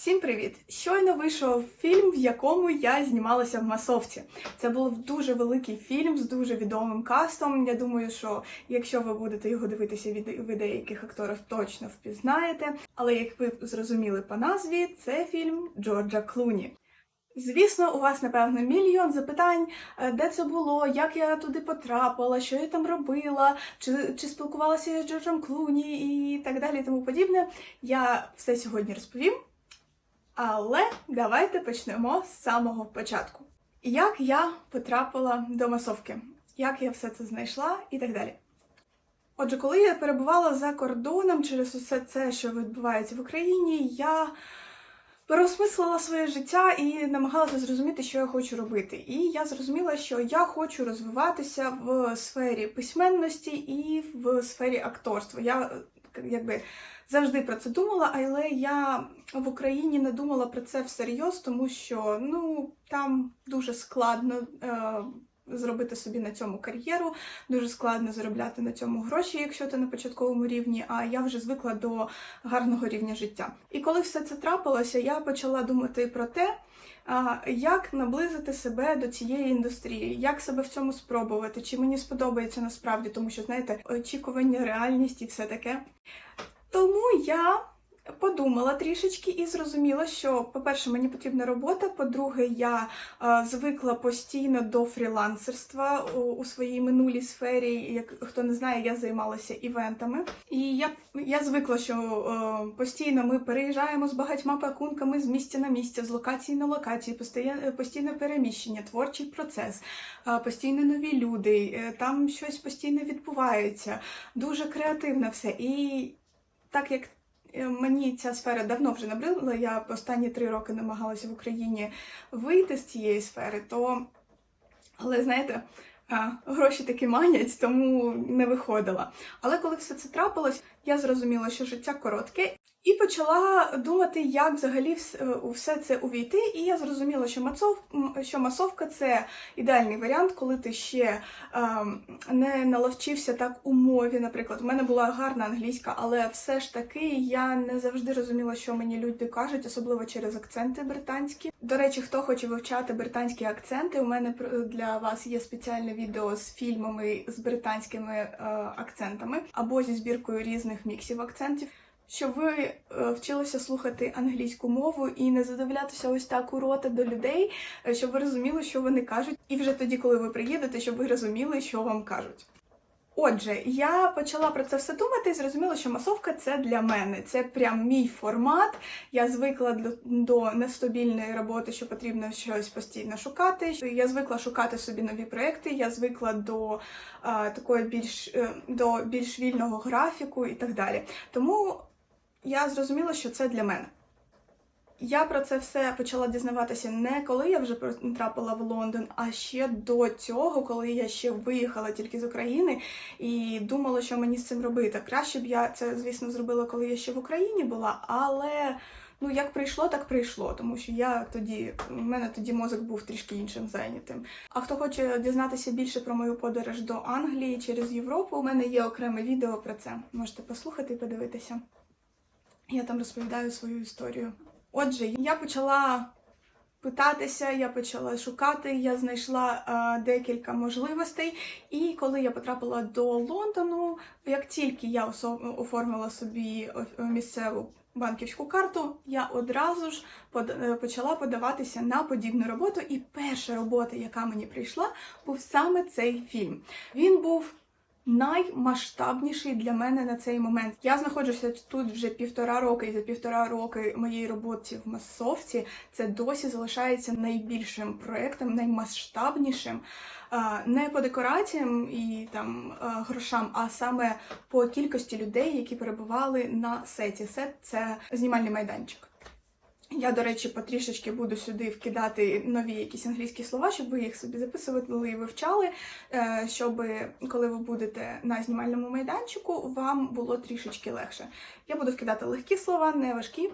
Всім привіт! Щойно вийшов фільм, в якому я знімалася в масовці. Це був дуже великий фільм з дуже відомим кастом. Я думаю, що якщо ви будете його дивитися, від- ви деяких акторів точно впізнаєте. Але як ви зрозуміли по назві, це фільм Джорджа Клуні. Звісно, у вас напевно мільйон запитань, е, де це було, як я туди потрапила, що я там робила, чи, чи спілкувалася я з Джорджем Клуні і так далі, і тому подібне. Я все сьогодні розповім. Але давайте почнемо з самого початку. Як я потрапила до масовки, як я все це знайшла і так далі. Отже, коли я перебувала за кордоном через усе це, що відбувається в Україні, я переосмислила своє життя і намагалася зрозуміти, що я хочу робити. І я зрозуміла, що я хочу розвиватися в сфері письменності і в сфері акторства. Я якби завжди про це думала, але я в Україні не думала про це всерйоз, тому що ну там дуже складно. Е- Зробити собі на цьому кар'єру дуже складно заробляти на цьому гроші, якщо ти на початковому рівні. А я вже звикла до гарного рівня життя. І коли все це трапилося, я почала думати про те, як наблизити себе до цієї індустрії, як себе в цьому спробувати, чи мені сподобається насправді, тому що знаєте, очікування, реальність і все таке. Тому я подумала трішечки і зрозуміла, що, по-перше, мені потрібна робота. По-друге, я е, звикла постійно до фрілансерства у, у своїй минулій сфері. Як хто не знає, я займалася івентами. І я, я звикла, що е, постійно ми переїжджаємо з багатьма пакунками з місця на місце, з локації на локації, постійне, постійне переміщення, творчий процес, е, постійно нові люди, е, там щось постійно відбувається, дуже креативно все. І так як мені ця сфера давно вже набридла, я останні три роки намагалася в Україні вийти з цієї сфери, то, але знаєте, гроші таки манять, тому не виходила. Але коли все це трапилось, я зрозуміла, що життя коротке, і почала думати, як взагалі е, у все це увійти. І я зрозуміла, що масов, що масовка це ідеальний варіант, коли ти ще ем, не наловчився так у мові. Наприклад, у мене була гарна англійська, але все ж таки я не завжди розуміла, що мені люди кажуть, особливо через акценти британські. До речі, хто хоче вивчати британські акценти, у мене для вас є спеціальне відео з фільмами з британськими е, акцентами або зі збіркою різних міксів акцентів. Щоб ви е, вчилися слухати англійську мову і не задивлятися ось так у рота до людей, е, щоб ви розуміли, що вони кажуть, і вже тоді, коли ви приїдете, щоб ви розуміли, що вам кажуть. Отже, я почала про це все думати і зрозуміла, що масовка це для мене. Це прям мій формат. Я звикла до, до нестабільної роботи, що потрібно щось постійно шукати. Я звикла шукати собі нові проекти. Я звикла до а, такої більш е, до більш вільного графіку і так далі. Тому я зрозуміла, що це для мене. Я про це все почала дізнаватися не коли я вже потрапила в Лондон, а ще до цього, коли я ще виїхала тільки з України і думала, що мені з цим робити. Краще б я це, звісно, зробила, коли я ще в Україні була, але ну як прийшло, так прийшло, тому що я тоді, у мене тоді мозок був трішки іншим зайнятим. А хто хоче дізнатися більше про мою подорож до Англії через Європу, у мене є окреме відео про це. Можете послухати і подивитися. Я там розповідаю свою історію. Отже, я почала питатися, я почала шукати, я знайшла е, декілька можливостей. І коли я потрапила до Лондону, як тільки я оформила собі місцеву банківську карту, я одразу ж под- е, почала подаватися на подібну роботу. І перша робота, яка мені прийшла, був саме цей фільм. Він був наймасштабніший для мене на цей момент. Я знаходжуся тут вже півтора роки, і за півтора роки моєї роботи в масовці це досі залишається найбільшим проектом, наймасштабнішим. Не по декораціям і там грошам, а саме по кількості людей, які перебували на сеті. Сет це знімальний майданчик. Я, до речі, потрішечки буду сюди вкидати нові якісь англійські слова, щоб ви їх собі записували і вивчали, е, щоб коли ви будете на знімальному майданчику, вам було трішечки легше. Я буду вкидати легкі слова, не важкі.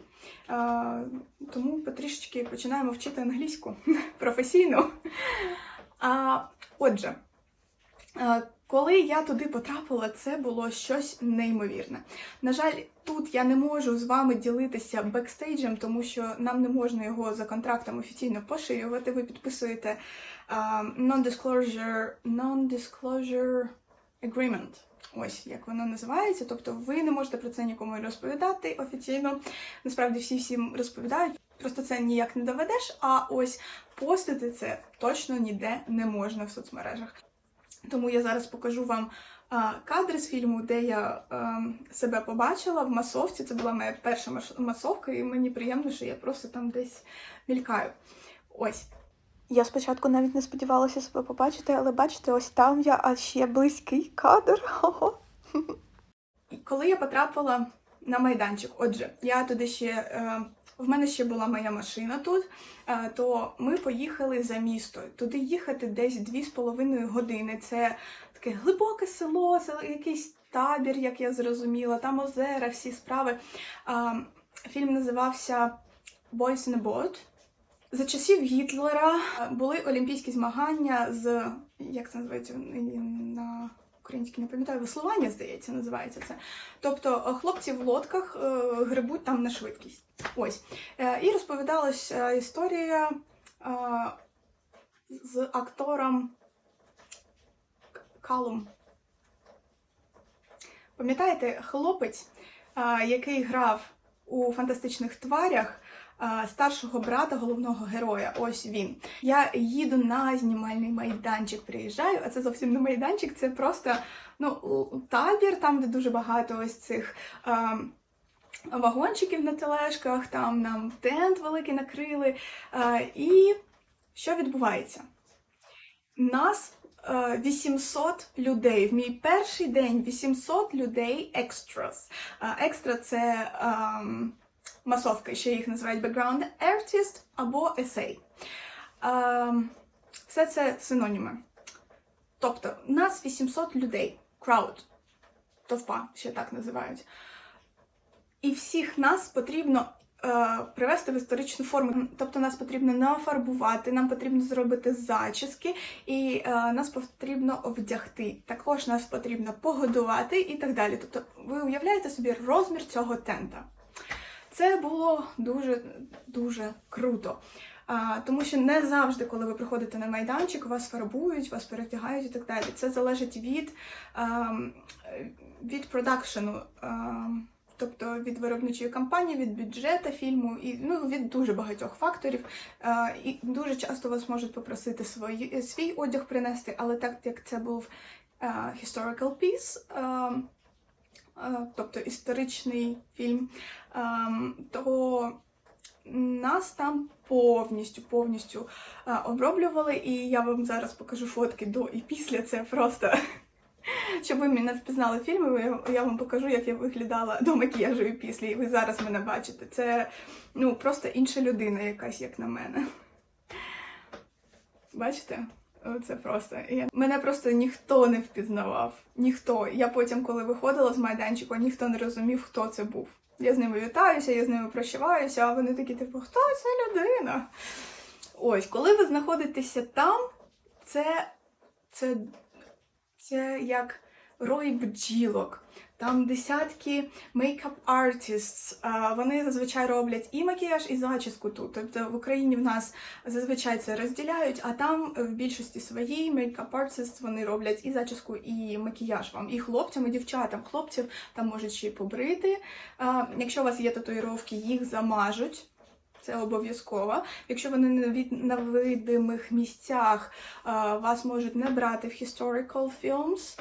е, Тому потрішечки починаємо вчити англійську професійно. Отже, Коли я туди потрапила, це було щось неймовірне. На жаль, тут я не можу з вами ділитися бекстейджем, тому що нам не можна його за контрактом офіційно поширювати. Ви підписуєте е, non-disclosure, non-disclosure agreement. Ось як воно називається. Тобто ви не можете про це нікому розповідати офіційно. Насправді всі всім розповідають. Просто це ніяк не доведеш, а ось постити це точно ніде не можна в соцмережах. Тому я зараз покажу вам а, кадри з фільму, де я себе побачила в масовці. Це була моя перша масовка, і мені приємно, що я просто там десь мількаю. Ось. Я спочатку навіть не сподівалася себе побачити, але бачите, ось там я, а ще близький кадр. Коли я потрапила на майданчик, отже, я туди ще. Е, в мене ще була моя машина тут, е, то ми поїхали за місто. Туди їхати десь дві з половиною години. Це таке глибоке село, якийсь табір, як я зрозуміла, там озера, всі справи. Фільм називався Boys in a Boat. За часів Гітлера були олімпійські змагання з як це називається на українській не пам'ятаю, веслування, здається, називається це. Тобто е, хлопці в лодках е, грибуть там на швидкість. Ось. Е, І розповідалась історія з актором К- Калум. Пам'ятаєте, хлопець, який грав у фантастичних тварях старшого брата головного героя. Ось він. Я їду на знімальний майданчик, приїжджаю, а це зовсім не майданчик, це просто ну, табір, там, де дуже багато ось цих. е, Вагончиків на тележках, там нам тент великий накрили. І що відбувається? Нас е, 800 людей. В мій перший день 800 людей extras. Е, Екстра це ем, масовки, ще їх називають background artist або essay. Ем, все це синоніми. Тобто, нас 800 людей. Crowd. Товпа, ще так називають. І всіх нас потрібно е, привести в історичну форму. Тобто нас потрібно нафарбувати, нам потрібно зробити зачіски, і е, нас потрібно вдягти. Також нас потрібно погодувати і так далі. Тобто, ви уявляєте собі розмір цього тента. Це було дуже дуже круто. А, тому що не завжди, коли ви приходите на майданчик, вас фарбують, вас перевдягають і так далі. Це залежить від, ем, від продакшену. ем, Тобто від виробничої кампанії, від бюджету фільму і ну від дуже багатьох факторів. Е, і дуже часто вас можуть попросити свої, свій одяг принести, але так як це був е, historical piece, е, е, тобто історичний фільм, е, то нас там повністю повністю е, оброблювали, і я вам зараз покажу фотки до і після. Це просто щоб ви мене впізнали фільми, я вам покажу, як я виглядала до макіяжу і після. І ви зараз мене бачите. Це ну просто інша людина, якась, як на мене. Бачите? Це просто. Я... Мене просто ніхто не впізнавав. Ніхто. Я потім, коли виходила з майданчику, ніхто не розумів, хто це був. Я з ними вітаюся, я з ними прощаваюся, а вони такі, типу, хто ця людина? Ось, коли ви знаходитеся там, це, це, це як рой бджілок. Там десятки мейкап артистс. Вони зазвичай роблять і макіяж, і зачіску тут. Тобто в Україні в нас зазвичай це розділяють, а там в більшості своїй мейкап артист вони роблять і зачіску, і макіяж вам, і хлопцям, і дівчатам. Хлопців там можуть ще й побрити. Якщо у вас є татуїровки, їх замажуть. Це обов'язково. Якщо вони на видимих місцях, вас можуть не брати в historical films,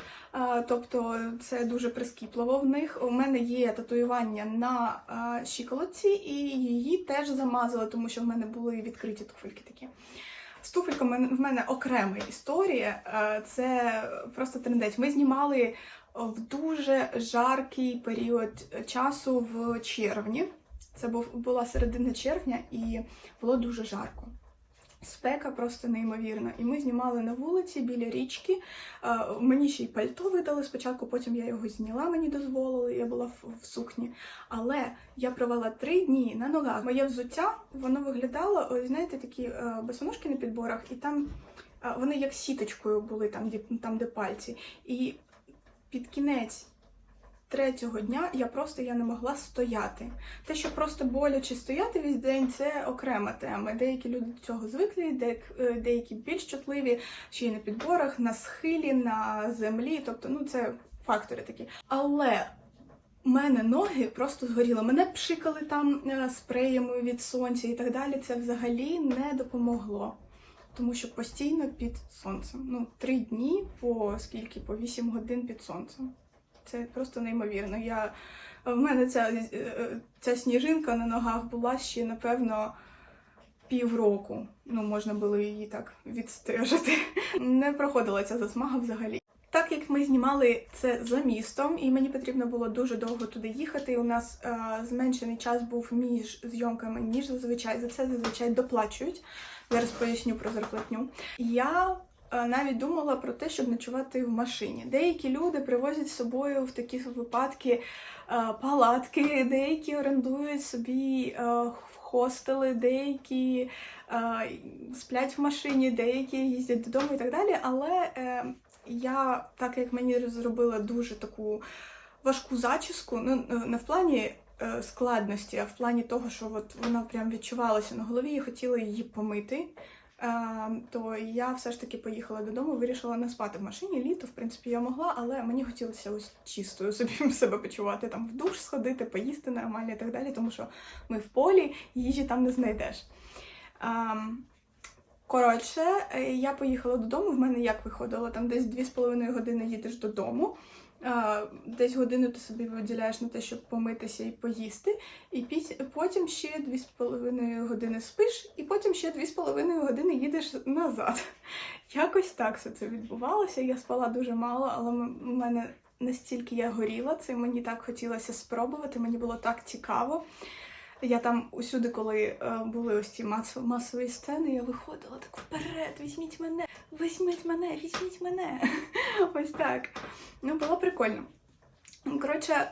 тобто це дуже прискіпливо в них. У мене є татуювання на а, щиколотці, і її теж замазали, тому що в мене були відкриті туфельки такі. З туфельками в мене окрема історія. Е, Це просто трендець. Ми знімали в дуже жаркий період часу в червні. Це був була середина червня і було дуже жарко. Спека просто неймовірна. І ми знімали на вулиці біля річки. Е, Мені ще й пальто видали спочатку, потім я його зняла, мені дозволили, я була в, сукні. Але я провела три дні на ногах. Моє взуття воно виглядало, знаєте, такі е, босоножки на підборах, і там вони як сіточкою були там, де, там, де пальці. І під кінець третього дня я просто я не могла стояти. Те, що просто боляче стояти весь день, це окрема тема. Деякі люди до цього звикли, е, деякі більш чутливі, ще й на підборах, на схилі, на землі. Тобто, ну це фактори такі. Але у мене ноги просто згоріли. Мене пшикали там е, спреями від сонця і так далі. Це взагалі не допомогло. Тому що постійно під сонцем. Ну, три дні по скільки? По 8 годин під сонцем. Це просто неймовірно. Я, в мене ця, е, ця сніжинка на ногах була ще, напевно, півроку. Ну, можна було її так відстежити. Не проходила ця засмага взагалі. Так як ми знімали це за містом, і мені потрібно було дуже довго туди їхати. У нас е, зменшений час був між зйомками, ніж зазвичай. За це зазвичай доплачують. Зараз поясню про зарплатню. Я навіть думала про те, щоб ночувати в машині. Деякі люди привозять з собою в такі випадки е, палатки, деякі орендують собі е, хостели, деякі е, сплять в машині, деякі їздять додому і так далі. Але е, я, так як мені зробила дуже таку важку зачіску, ну не в плані е, складності, а в плані того, що от вона прям відчувалася на голові і хотіла її помити. Е, то я все ж таки поїхала додому, вирішила не спати в машині. Літо, в принципі, я могла, але мені хотілося ось чистою собі себе почувати, там в душ сходити, поїсти нормально і так далі, тому що ми в полі, їжі там не знайдеш. Ем, Коротше, е, я поїхала додому. В мене як виходило? Там десь 2,5 години їдеш додому. Десь годину ти собі виділяєш на те, щоб помитися і поїсти. І потім ще 2,5 години спиш, і потім ще 2,5 години їдеш назад. Якось так все це відбувалося. Я спала дуже мало, але в мене настільки я горіла, це мені так хотілося спробувати, мені було так цікаво. Я там усюди, коли е, були ось ці мас- масові сцени, я виходила так вперед, візьміть мене, візьміть мене, візьміть мене. Ось так. Ну, було прикольно. Коротше,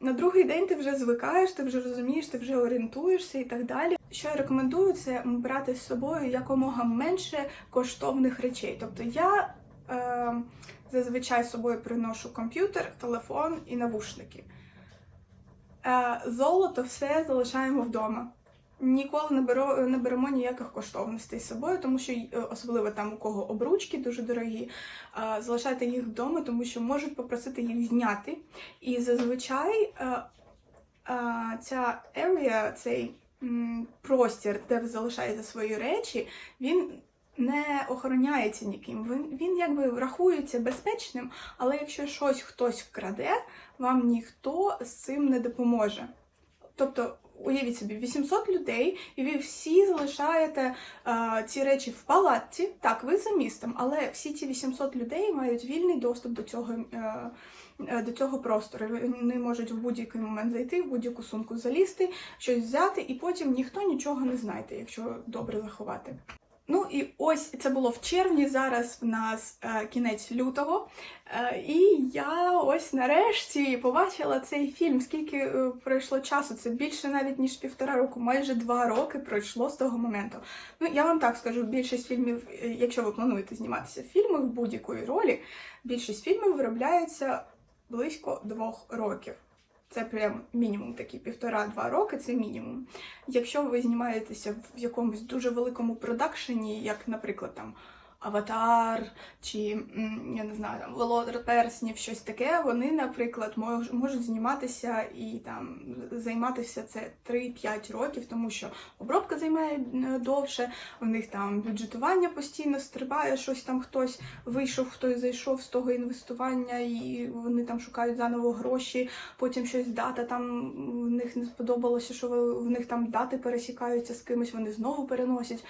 на другий день ти вже звикаєш, ти вже розумієш, ти вже орієнтуєшся і так далі. Що я рекомендую, це брати з собою якомога менше коштовних речей. Тобто я е, зазвичай з собою приношу комп'ютер, телефон і навушники. Е, Золото все залишаємо вдома. Ніколи не, беру, не беремо ніяких коштовностей з собою, тому що е, особливо там у кого обручки дуже дорогі, е, залишайте їх вдома, тому що можуть попросити їх зняти. І зазвичай ця area, цей простір, де ви залишаєте свої речі, він не охороняється ніким. Він, він якби рахується безпечним, але якщо щось хтось вкраде, вам ніхто з цим не допоможе. Тобто, уявіть собі, 800 людей, і ви всі залишаєте е, ці речі в палатці. Так, ви за містом, але всі ці 800 людей мають вільний доступ до цього. Е, е, до цього простору вони можуть в будь-який момент зайти, в будь-яку сумку залізти, щось взяти, і потім ніхто нічого не знайде, якщо добре заховати. Ну і ось це було в червні. Зараз в нас е, кінець лютого. Е, і я ось нарешті побачила цей фільм. Скільки е, пройшло часу? Це більше навіть ніж півтора року, майже два роки пройшло з того моменту. Ну я вам так скажу, більшість фільмів, е, якщо ви плануєте зніматися в фільмах в будь-якої ролі, більшість фільмів виробляється близько двох років. Це прям мінімум такі півтора-два роки, це мінімум. Якщо ви знімаєтеся в якомусь дуже великому продакшені, як, наприклад, там Аватар чи я не знаю, там Володар Перснів, щось таке, вони, наприклад, мож- можуть зніматися і там займатися це 3-5 років, тому що обробка займає е, довше, у них там бюджетування постійно стрибає, щось там хтось вийшов, хтось зайшов з того інвестування, і вони там шукають заново гроші, потім щось дата там в них не сподобалося, що в них там дати пересікаються з кимось, вони знову переносять.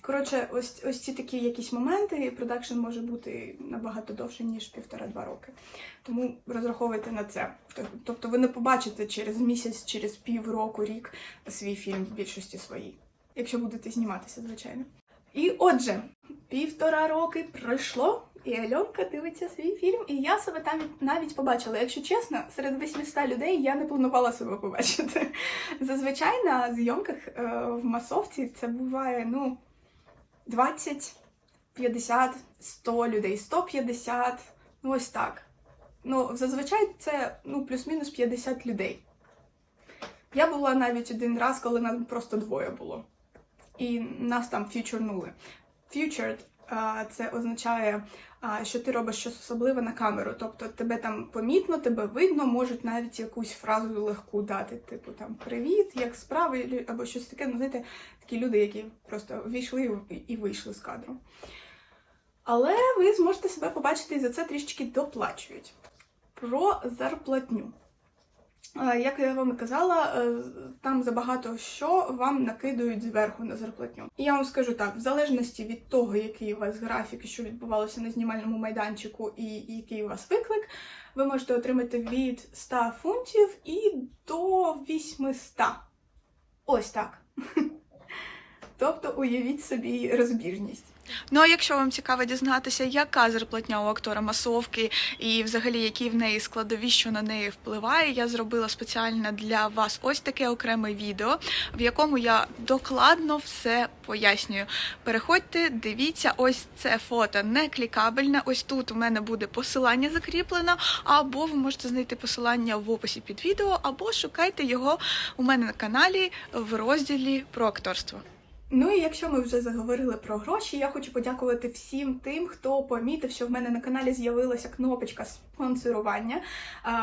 Коротше, ось ось ці такі якісь моменти, і продакшн може бути набагато довше, ніж півтора-два роки. Тому розраховуйте на це. Тобто ви не побачите через місяць, через півроку, рік свій фільм в більшості своїй, якщо будете зніматися, звичайно. І отже, півтора роки пройшло, і Альонка дивиться свій фільм, і я себе там навіть побачила. Якщо чесно, серед 800 людей я не планувала себе побачити. Зазвичай на зйомках е, в масовці це буває, ну. 20 50-100 людей, 150, ну ось так. Ну, зазвичай це ну, плюс-мінус 50 людей. Я була навіть один раз, коли нам просто двоє було. І нас там фьючернули. Фьючерд це означає, що ти робиш щось особливе на камеру. Тобто тебе там помітно, тебе видно, можуть навіть якусь фразу легку дати, типу там Привіт, як справи, або щось таке. Ну, знаєте, такі люди, які просто війшли і- вийшли з кадру. Але ви зможете себе побачити і за це трішечки доплачують. Про зарплатню. Е, Як я вам і казала, е, там забагато що вам накидують зверху на зарплатню. І я вам скажу так: в залежності від того, який у вас графік що відбувалося на знімальному майданчику, і який у вас виклик, ви можете отримати від 100 фунтів і до 800. Ось так. Тобто уявіть собі розбіжність. Ну а якщо вам цікаво дізнатися, яка зарплатня у актора масовки і взагалі які в неї складові, що на неї впливає, я зробила спеціально для вас ось таке окреме відео, в якому я докладно все пояснюю. Переходьте, дивіться, ось це фото не клікабельне. Ось тут у мене буде посилання закріплено, або ви можете знайти посилання в описі під відео, або шукайте його у мене на каналі в розділі про акторство. Ну і якщо ми вже заговорили про гроші, я хочу подякувати всім тим, хто помітив, що в мене на каналі з'явилася кнопочка спонсорування.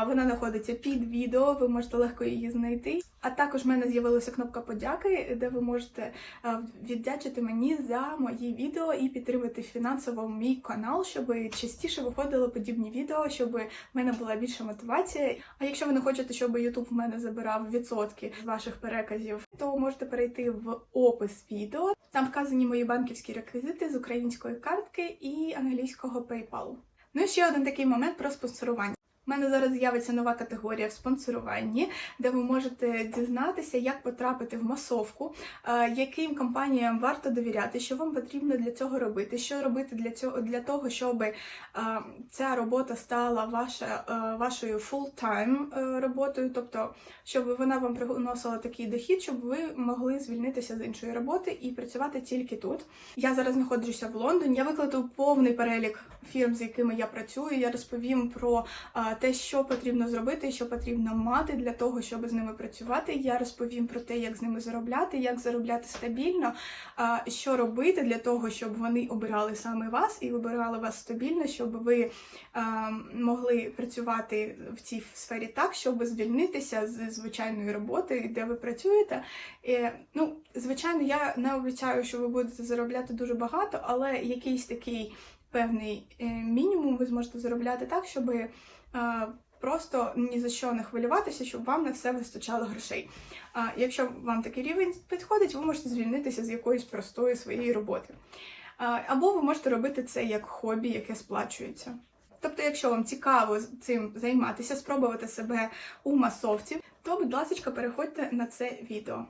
Вона знаходиться під відео, ви можете легко її знайти. А також в мене з'явилася кнопка подяки, де ви можете віддячити мені за мої відео і підтримати фінансово мій канал, щоб частіше виходили подібні відео, щоб в мене була більша мотивація. А якщо ви не хочете, щоб YouTube в мене забирав відсотки з ваших переказів, то можете перейти в опис відео. Там вказані мої банківські реквізити з української картки і англійського PayPal. Ну і ще один такий момент про спонсорування. У мене зараз з'явиться нова категорія в спонсоруванні, де ви можете дізнатися, як потрапити в масовку, е, яким компаніям варто довіряти, що вам потрібно для цього робити, що робити для цього для того, щоб е, ця робота стала ваша, е, вашою е, роботою, тобто щоб вона вам приносила такий дохід, щоб ви могли звільнитися з іншої роботи і працювати тільки тут. Я зараз знаходжуся в Лондоні. Я викладу повний перелік фірм, з якими я працюю. Я розповім про те, що потрібно зробити, що потрібно мати для того, щоб з ними працювати. Я розповім про те, як з ними заробляти, як заробляти стабільно, що робити для того, щоб вони обирали саме вас і обирали вас стабільно, щоб ви могли працювати в цій сфері так, щоб звільнитися з звичайної роботи, де ви працюєте. Ну, звичайно, я не обіцяю, що ви будете заробляти дуже багато, але якийсь такий певний е, мінімум ви зможете заробляти так, щоб просто ні за що не хвилюватися, щоб вам на все вистачало грошей. А якщо вам такий рівень підходить, ви можете звільнитися з якоїсь простої своєї роботи. А, Або ви можете робити це як хобі, яке сплачується. Тобто, якщо вам цікаво цим займатися, спробувати себе у масовці, то, будь ласка, переходьте на це відео.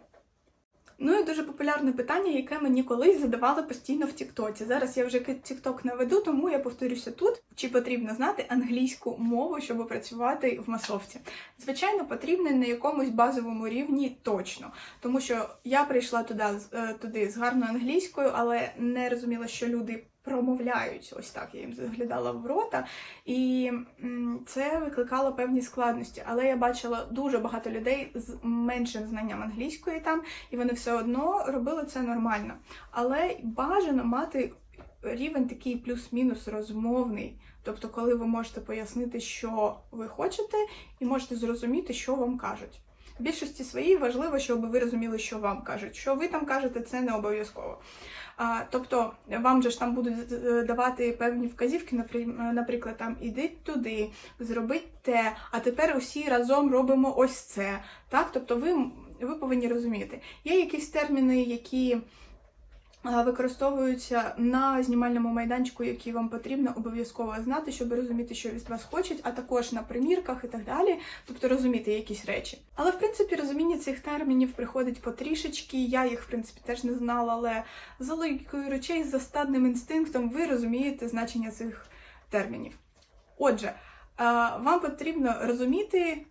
Ну і дуже популярне питання, яке мені колись задавали постійно в Тіктоці. Зараз я вже Тікток не веду, тому я повторюся тут. Чи потрібно знати англійську мову, щоб працювати в масовці? Звичайно, потрібно на якомусь базовому рівні точно, тому що я прийшла туди, е, туди з гарною англійською, але не розуміла, що люди промовляють. Ось так я їм заглядала в рота, і це викликало певні складності. Але я бачила дуже багато людей з меншим знанням англійської там, і вони все одно робили це нормально. Але бажано мати рівень такий плюс-мінус розмовний. Тобто, коли ви можете пояснити, що ви хочете, і можете зрозуміти, що вам кажуть. Більшості своїй важливо, щоб ви розуміли, що вам кажуть. Що ви там кажете, це не обов'язково. А, тобто, вам же ж там будуть е, давати певні вказівки, напрі- наприклад, там іди туди, зробить те, а тепер усі разом робимо ось це. Так? Тобто, ви, ви повинні розуміти. Є якісь терміни, які використовуються на знімальному майданчику, які вам потрібно обов'язково знати, щоб розуміти, що від вас хочуть, а також на примірках і так далі, тобто розуміти якісь речі. Але в принципі розуміння цих термінів приходить потрішечки. Я їх в принципі теж не знала, але за логікою речей, за стадним інстинктом, ви розумієте значення цих термінів. Отже, вам потрібно розуміти.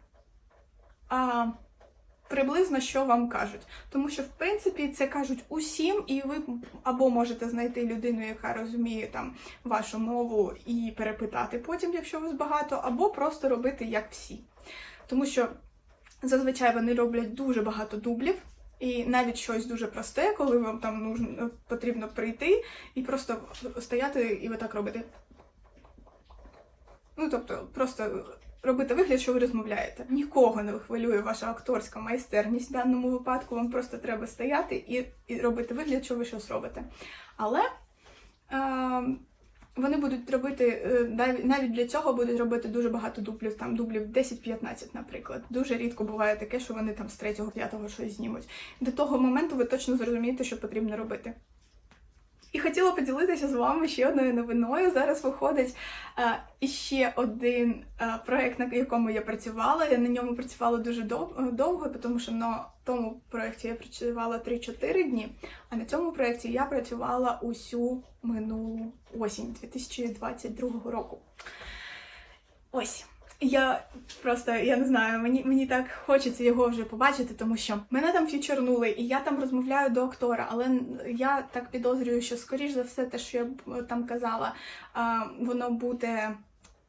Приблизно що вам кажуть. Тому що, в принципі, це кажуть усім, і ви або можете знайти людину, яка розуміє там вашу мову, і перепитати потім, якщо вас багато, або просто робити як всі. Тому що зазвичай вони роблять дуже багато дублів. І навіть щось дуже просте, коли вам там нужно, потрібно прийти і просто стояти і отак робити. Ну, тобто, просто робити вигляд, що ви розмовляєте. Нікого не хвилює ваша акторська майстерність. В даному випадку вам просто треба стояти і, і робити вигляд, що ви щось робите. Але е, вони будуть робити, е, навіть- для цього будуть робити дуже багато дублів, там дублів 10-15, наприклад. Дуже рідко буває таке, що вони там з 3-5 щось знімуть. До того моменту ви точно зрозумієте, що потрібно робити. І хотіла поділитися з вами ще одною новиною. Зараз виходить е, іще один е, проект, на якому я працювала. Я на ньому працювала дуже дов- довго, тому що на тому проєкті я працювала 3-4 дні, а на цьому проєкті я працювала усю минулу осінь 2022 року. Ось. Я просто я не знаю, мені, мені так хочеться його вже побачити, тому що мене там фічернули, і я там розмовляю до актора, але я так підозрюю, що скоріш за все, те, що я б там казала, воно буде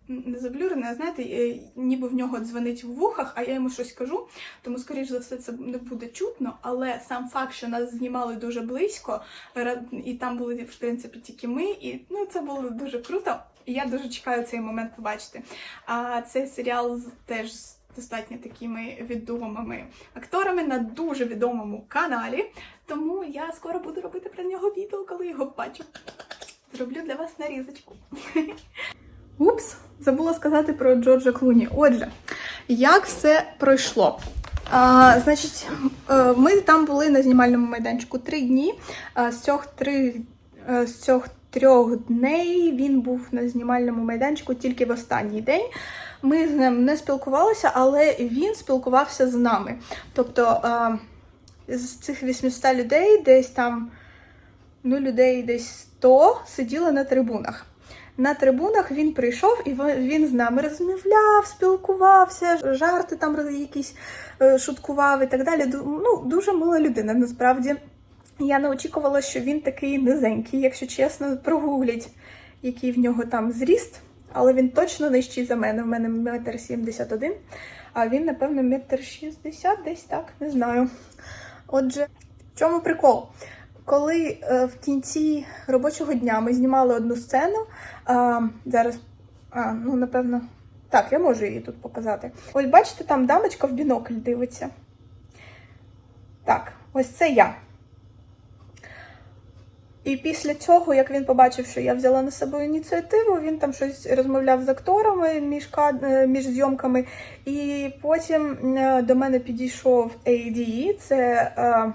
не заблюрене, а знаєте, е, ніби в нього дзвонить в вухах, а я йому щось кажу. Тому, скоріш за все, це не буде чутно. Але сам факт, що нас знімали дуже близько, і там були в принципі тільки ми, і ну це було дуже круто. І я дуже чекаю цей момент побачити. А цей серіал теж з достатньо такими відомими акторами на дуже відомому каналі. Тому я скоро буду робити про нього відео, коли його бачу. Зроблю для вас нарізочку. Упс, забула сказати про Джорджа Клуні. Отже, як все пройшло? А, значить, е, ми там були на знімальному майданчику три дні. З цих три е, з цих трьох дней він був на знімальному майданчику тільки в останній день. Ми з ним не спілкувалися, але він спілкувався з нами. Тобто е, з цих 800 людей десь там ну, людей десь 100 сиділи на трибунах. На трибунах він прийшов і він з нами розмовляв, спілкувався, жарти там якісь е, шуткував і так далі. Ну, дуже мила людина, насправді. Я не очікувала, що він такий низенький, якщо чесно, прогугліть, який в нього там зріст, але він точно нижчий за мене. В мене метр сімдесят а він, напевно, метр шістдесят, десь так, не знаю. Отже, в чому прикол? Коли е, в кінці робочого дня ми знімали одну сцену, а, зараз, а, ну, напевно, так, я можу її тут показати. Ось бачите, там дамочка в бінокль дивиться. Так, ось це я. І після цього, як він побачив, що я взяла на себе ініціативу, він там щось розмовляв з акторами між, кад- е, між зйомками. І потім е, до мене підійшов AD, це е,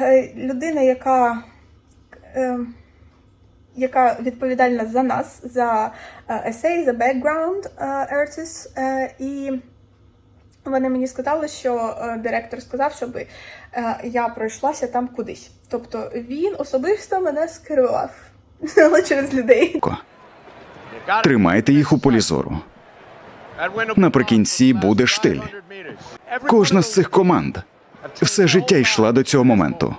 е, людина, яка, е, яка відповідальна за нас, за е, essay, за background е, artist. Е, і вони мені сказали, що е, директор сказав, щоб е, я пройшлася там кудись. Тобто він особисто мене скерував, але через людей. Тримайте їх у полі зору. Наприкінці буде штиль. Кожна з цих команд все життя йшла до цього моменту.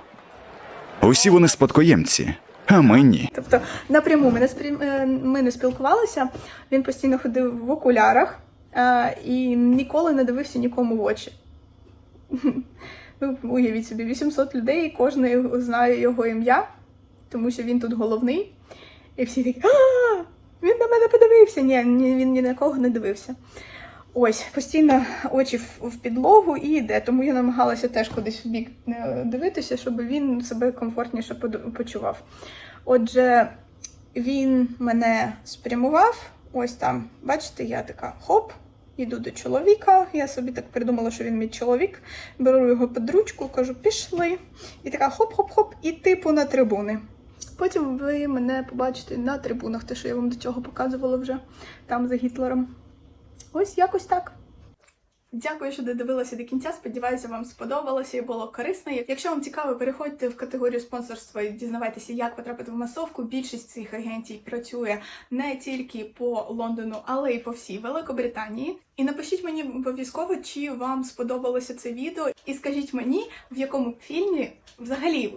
Усі вони спадкоємці, а ми ні. Тобто напряму ми не, спрі- е, ми не спілкувалися. Він постійно ходив в окулярах е, і ніколи не дивився нікому в очі. Уявіть собі, 800 людей, і кожен знає його ім'я, тому що він тут головний. І всі такі, він на мене подивився. Ні, він ні на кого не дивився. Ось, постійно очі в, в підлогу і йде. Тому я намагалася теж кудись в бік е, дивитися, щоб він себе комфортніше почував. Отже, він мене спрямував. Ось там, бачите, я така хоп, іду до чоловіка. Я собі так придумала, що він мій чоловік. Беру його під ручку, кажу, пішли. І така хоп-хоп-хоп, і типу на трибуни. Потім ви мене побачите на трибунах, те, що я вам до цього показувала вже там за Гітлером. Ось якось так. Дякую, що додивилися до кінця. Сподіваюся, вам сподобалося і було корисно. Якщо вам цікаво, переходьте в категорію спонсорства і дізнавайтеся, як потрапити в масовку. Більшість цих агенцій працює не тільки по Лондону, але й по всій Великобританії. І напишіть мені обов'язково, чи вам сподобалося це відео, і скажіть мені, в якому фільмі взагалі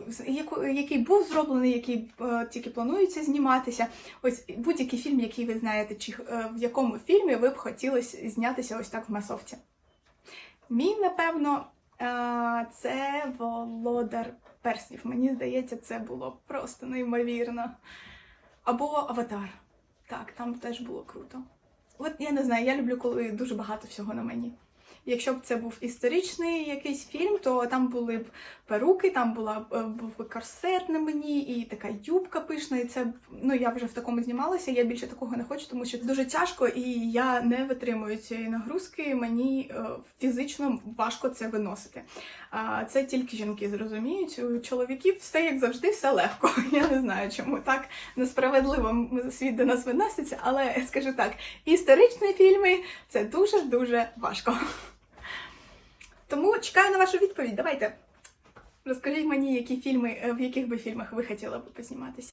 який був зроблений, який е, тільки планується зніматися. Ось будь-який фільм, який ви знаєте, чи е, в якому фільмі ви б хотілося знятися ось так в масовці. Мій, напевно, е, це Володар перснів. Мені здається, це було просто неймовірно. Або Аватар. Так, там теж було круто. От я не знаю, я люблю, коли дуже багато всього на мені. Якщо б це був історичний якийсь фільм, то там були б перуки, там була е, був корсет на мені і така юбка пишна. І це ну я вже в такому знімалася. Я більше такого не хочу, тому що це дуже тяжко, і я не витримую цієї нагрузки. Мені е, фізично важко це виносити. А це тільки жінки зрозуміють. У чоловіків все як завжди, все легко. Я не знаю, чому так несправедливо світ до нас виноситься, але скажу так, історичні фільми це дуже дуже важко. Тому чекаю на вашу відповідь. Давайте. Розкажіть мені, які фільми, е, в яких би фільмах ви хотіли б позніматися.